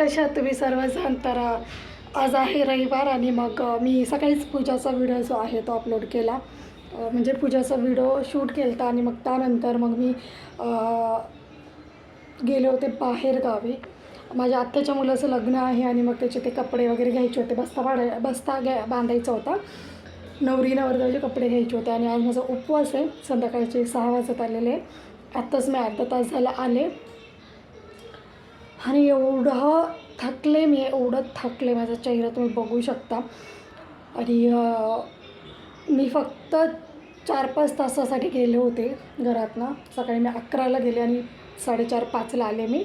कशा तुम्ही सर्वजण तर आज आहे रविवार आणि मग मी सकाळीच पूजाचा व्हिडिओ जो आहे तो अपलोड केला. म्हणजे पूजाचा व्हिडिओ शूट केला होता आणि मग त्यानंतर मग मी गेले होते बाहेर गावी. माझ्या आत्याच्या मुलाचं लग्न आहे आणि मग त्याचे ते कपडे वगैरे घ्यायचे होते. बस्ता भाड्या बस्ता घ्या बांधायचा होता. नवरी नवरदेवाचे कपडे घ्यायचे होते आणि आज माझा उपवास आहे. संध्याकाळचे सहा वाजत आलेले आत्ताच मी अर्धा तास झाला आले. आणि एवढं थकले मी एवढं थकले माझा चेहरा तुम्ही बघू शकता. आणि मी फक्त चार पाच तासासाठी गेले होते घरातनं. सकाळी मी अकराला गेले आणि साडेचार पाचला आले मी.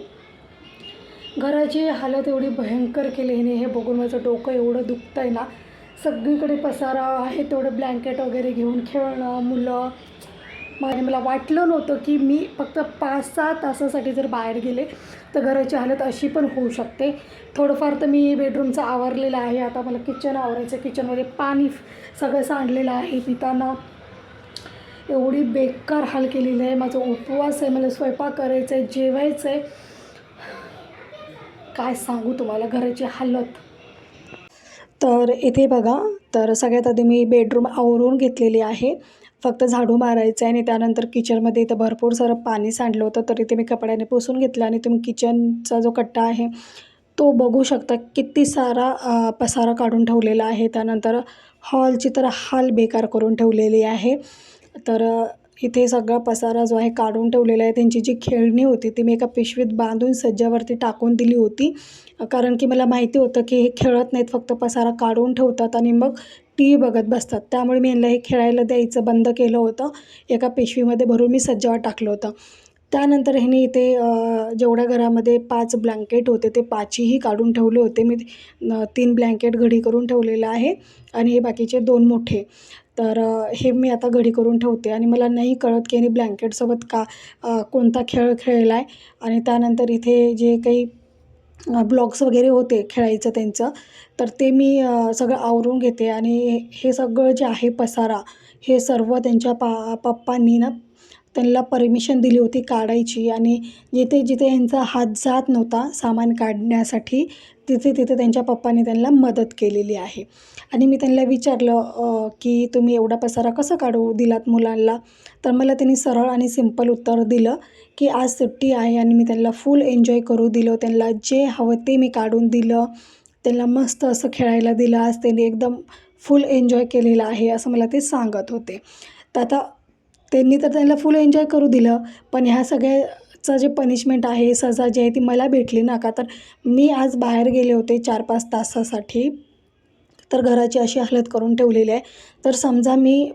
घराची हालत एवढी भयंकर केली हिने हे बघून माझं डोकं एवढं दुखतं आहे ना. सगळीकडे पसारा आहे तेवढं ब्लँकेट वगैरे घेऊन खेळणं मुलं माझे मला वाटलं नव्हतं की मी फक्त पाच सहा तासासाठी जर बाहेर गेले तर घराची हालत अशी पण होऊ शकते. थोडंफार तर मी बेडरूमचं आवरलेलं आहे. आता मला किचन आवरायचं किचनमध्ये पाणी सगळं सांडलेलं आहे. पिताना एवढी बेकार हाल केलेली आहे. माझा उपवास आहे. मला स्वयंपाक करायचा आहे जेवायचं आहे काय सांगू तुम्हाला? घराची हालत. तर इथे बघा. तर सगळ्यात आधी मी बेडरूम आवरून घेतलेली आहे. फक्त झाडू मारायचं आहे आणि त्यानंतर किचनमध्ये इथं भरपूर सारं पाणी सांडलं होतं तरी ते मी कपड्याने पुसून घेतलं आणि तुम्ही किचनचा जो कट्टा आहे तो बघू शकता किती सारा पसारा काढून ठेवलेला आहे. त्यानंतर हॉलची तर हाल बेकार करून ठेवलेली आहे. तर इथे सगळा पसारा जो आहे काढून ठेवलेला आहे. त्यांची जी खेळणी होती ती मी एका पिशवीत बांधून सज्जावरती टाकून दिली होती. कारण की मला माहिती होतं की हे खेळत नाहीत फक्त पसारा काढून ठेवतात आणि मग टी व्ही बघत बसतात. त्यामुळे मी यांना हे खेळायला द्यायचं बंद केलं होतं. एका पिशवीमध्ये भरून मी सज्जावर टाकलं होतं. त्यानंतर ह्याने इथे जेवढ्या घरामध्ये पाच ब्लँकेट होते ते पाचही काढून ठेवले होते. मी तीन ब्लँकेट घडी करून ठेवलेलं आहे आणि हे बाकीचे दोन मोठे. तर हे मी आता घडी करून ठेवते आणि मला नाही कळत की यांनी ब्लँकेटसोबत का कोणता खेळ खेळला आहे आणि त्यानंतर इथे जे काही ब्लॉग्स वगैरे होते खेळायचं त्यांचं तर ते मी सगळं आवरून घेते आणि हे सगळं जे आहे पसारा हे सर्व त्यांच्या पा पप्पांनी ना त्यांना परमिशन दिली होती काढायची आणि जिथे जिथे यांचा हात जात नव्हता सामान काढण्यासाठी तिथे तिथे त्यांच्या पप्पांनी त्यांना मदत केलेली आहे. आणि मी त्यांना विचारलं की तुम्ही एवढा पसारा कसा काढू दिलात मुलांना? तर मला त्यांनी सरळ आणि सिंपल उत्तर दिलं की आज सुट्टी आहे आणि मी त्यांना फुल एन्जॉय करू दिलं. त्यांना जे हवं ते मी काढून दिलं. त्यांना मस्त असं खेळायला दिलं. आज त्यांनी एकदम फुल एन्जॉय केलेलं आहे असं मला ते सांगत होते. तर आता त्यांनी तर त्यांना फुल एन्जॉय करू दिलं पण ह्या सगळ्या चं जे पनिशमेंट आहे सजा जी आहे ती मला भेटली ना का? तर मी आज बाहेर गेले होते चार पाच तासासाठी. तर घराची अशी हालत करून ठेवलेली आहे. तर समजा मी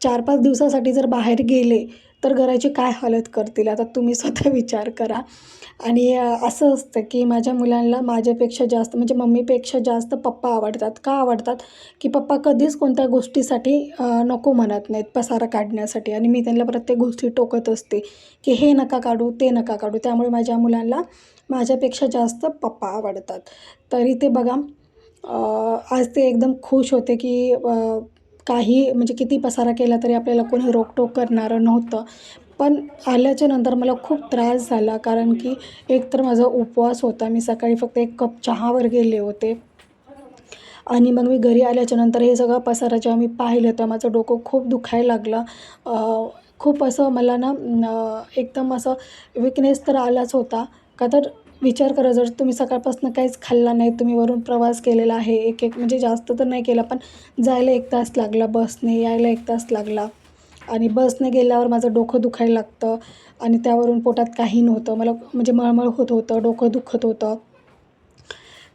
चार पाच दिवसासाठी जर बाहेर गेले तर घराची काय हालत करतील? आता तुम्ही स्वतः विचार करा. आणि असं असतं की माझ्या मुलांना माझ्यापेक्षा जास्त म्हणजे मम्मीपेक्षा जास्त पप्पा आवडतात. का आवडतात? की पप्पा कधीच कोणत्या गोष्टीसाठी नको म्हणत नाहीत पसारा काढण्यासाठी. आणि मी त्यांना प्रत्येक गोष्टी टोकत असते की हे नका काढू ते नका काढू. त्यामुळे माझ्या मुलांना माझ्यापेक्षा जास्त पप्पा आवडतात. तरी ते बघा आज ते एकदम खुश होते की काही म्हणजे किती पसारा केला तरी आपल्याला कोणी रोकटोक करणारं नव्हतं. पण आल्याच्यानंतर मला खूप त्रास झाला कारण की एक तर माझा उपवास होता. मी सकाळी फक्त एक कप चहावर गेले होते. आणि मग मी घरी आल्याच्यानंतर हे सगळं पसारा जेव्हा मी पाहिलं तर माझं डोकं खूप दुखायला लागलं. खूप असं मला ना एकदम असं विकनेस तर आलाच होता. का तर विचार करा जर तुम्ही सकाळपासून काहीच खाल्ला नाही तुम्ही वरून प्रवास केलेला आहे एक एक म्हणजे जास्त तर नाही केला पण जायला एक तास लागला बसने यायला एक तास लागला. आणि बसने गेल्यावर माझं डोकं दुखायला लागतं आणि त्यावरून पोटात काही नव्हतं. मला म्हणजे मळमळ होत होतं डोकं दुखत होतं.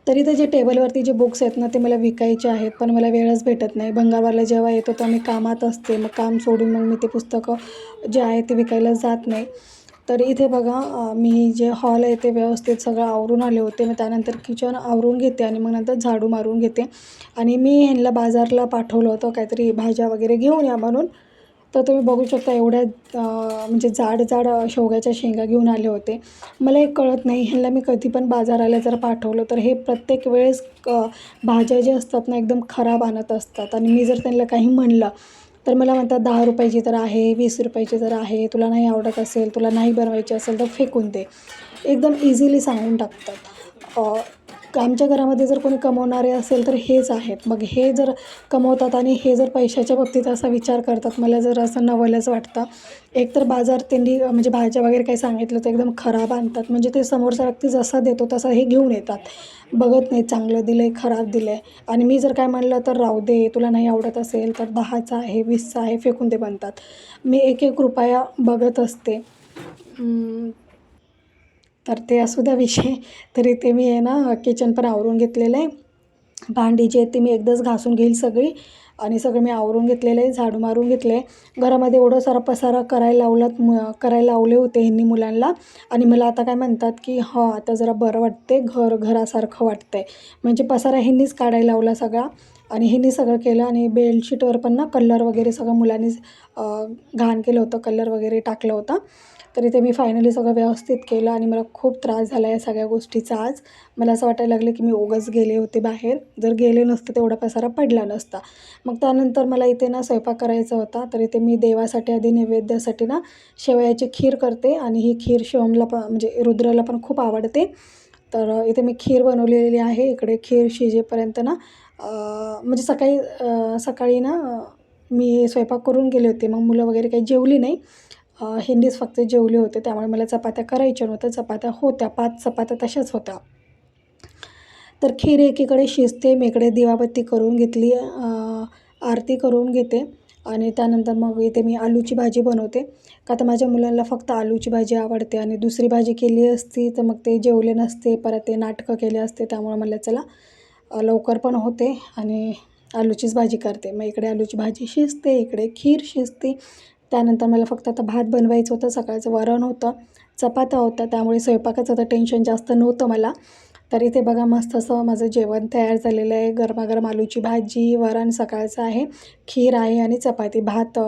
तरी ते जे टेबलवरती जे बुक्स आहेत ना ते मला विकायचे आहेत पण मला वेळच भेटत नाही. भंगारवाला जेव्हा येतो तेव्हा मी कामात असते. मग काम सोडून मग मी ते पुस्तकं जे आहे ते विकायला जात नाही. तर इथे बघा मी जे हॉल आहे ते व्यवस्थित सगळं आवरून आले होते. मग त्यानंतर किचन आवरून घेते आणि मग नंतर झाडू मारून घेते. आणि मी ह्यांना बाजारला पाठवलं होतं काहीतरी भाज्या वगैरे घेऊन या म्हणून. तर तुम्ही बघू शकता एवढ्या म्हणजे जाड जाड शेवग्याच्या शेंगा घेऊन आले होते. मला एक कळत नाही ह्यांना मी कधी पण बाजाराला जर पाठवलं तर हे प्रत्येक वेळेस क भाज्या ज्या असतात ना एकदम खराब आणत असतात. आणि मी जर त्यांना काही म्हणलं तर मला म्हणतात दहा रुपयाची तर आहे वीस रुपयाची तर आहे तुला नाही आवडत असेल तुला नाही बनवायची असेल तर फेकून दे. एकदम इझिली सांगून टाकतात. आमच्या घरामध्ये जर कोणी कमवणारे असेल तर हेच आहेत. मग हे जर कमवतात आणि हे जर पैशाच्या बाबतीत असा विचार करतात मला जर असं नवलच वाटतं. एकतर बाजार त्यांनी म्हणजे भाज्या वगैरे काही सांगितलं तर एकदम खराब आणतात. म्हणजे ते समोरचा व्यक्ती जसा देतो तसा हे घेऊन येतात. बघत नाही चांगलं दिलं आहे खराब दिलं आहे आणि मी जर काय म्हणलं तर राहू दे तुला नाही आवडत असेल तर दहाचा आहे वीसचा आहे फेकून ते बनतात मी एक एक रुपया बघत असते. तर ते असू द्या विषय. तरी ते मी आहे ना किचन पण आवरून घेतलेलं आहे. भांडी जी आहेत ती मी एकदाच घासून घेईल सगळी. आणि सगळं मी आवरून घेतलेलं आहे झाडू मारून घेतले घरामध्ये एवढं सारा पसारा करायला लावलात म करायला लावले होते ह्यांनी मुलांना. आणि मला आता काय म्हणतात की हां आता जरा बरं वाटते घर घरासारखं वाटतं आहे म्हणजे पसारा ह्यांनीच काढायला लावला सगळा. आणि ह्यांनी सगळं केलं आणि बेडशीटवर पण ना कलर वगैरे सगळं मुलांनी घाण केलं होतं कलर वगैरे टाकलं होतं. तरी ते मी फायनली सगळं व्यवस्थित केलं आणि मला खूप त्रास झाला या सगळ्या गोष्टीचा आज. मला असं वाटायला लागलं की मी ओघच गेले होते बाहेर. जर गेले नसते तेवढा पसारा पडला नसता. मग त्यानंतर मला इथे ना स्वयंपाक करायचा होता. तर इथे मी देवासाठी आधी नैवेद्यासाठी ना शेवयाची खीर करते आणि ही खीर शिवमला पण म्हणजे रुद्राला पण खूप आवडते. तर इथे मी खीर बनवलेली आहे. इकडे खीर शिजेपर्यंत ना म्हणजे सकाळी सकाळी ना मी स्वयंपाक करून गेले होते. मग मुलं वगैरे काही जेवली नाही. हिंदीच फक्त जेवले होते. त्यामुळे मला चपात्या करायच्या नव्हत्या. चपात्या होत्या. पाच चपात्या तशाच होत्या. तर खीर एकीकडे शिजते. मी इकडे दिवाबत्ती करून घेतली. आरती करून घेते. आणि त्यानंतर मग इथे मी आलूची भाजी बनवते. का तर माझ्या मुलांना फक्त आलूची भाजी आवडते आणि दुसरी भाजी केली असती तर मग ते जेवले नसते. परत ते नाटकं केले असते. त्यामुळे मला चला लवकर पण होते आणि आलूचीच भाजी करते. मग इकडे आलूची भाजी शिजते इकडे खीर शिजते. त्यानंतर मला फक्त आता भात बनवायचं होतं सकाळचं वरण होतं चपात्या होत्या त्यामुळे स्वयंपाकाचं आता टेन्शन जास्त नव्हतं मला. तर इथे बघा मस्त असं माझं जेवण तयार झालेलं आहे. गरमागरम आलूची भाजी वरण सकाळचं आहे खीर आहे आणि चपाती भात.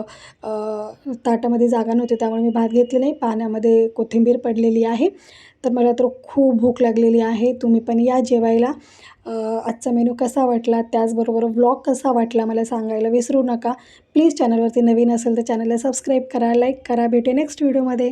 ताटामध्ये जागा नव्हती त्यामुळे मी भात घेतली नाही. पाण्यामध्ये कोथिंबीर पडलेली आहे. तर मला तर खूप भूक लागलेली आहे. तुम्ही पण या जेवायला. आजचा मेनू कसा वाटला? त्याचबरोबर व्लॉग कसा वाटला मला सांगायला विसरू नका. प्लीज चॅनलवरती नवीन असेल तर चॅनलला सबस्क्राईब करा लाईक करा. भेटे नेक्स्ट व्हिडिओमध्ये.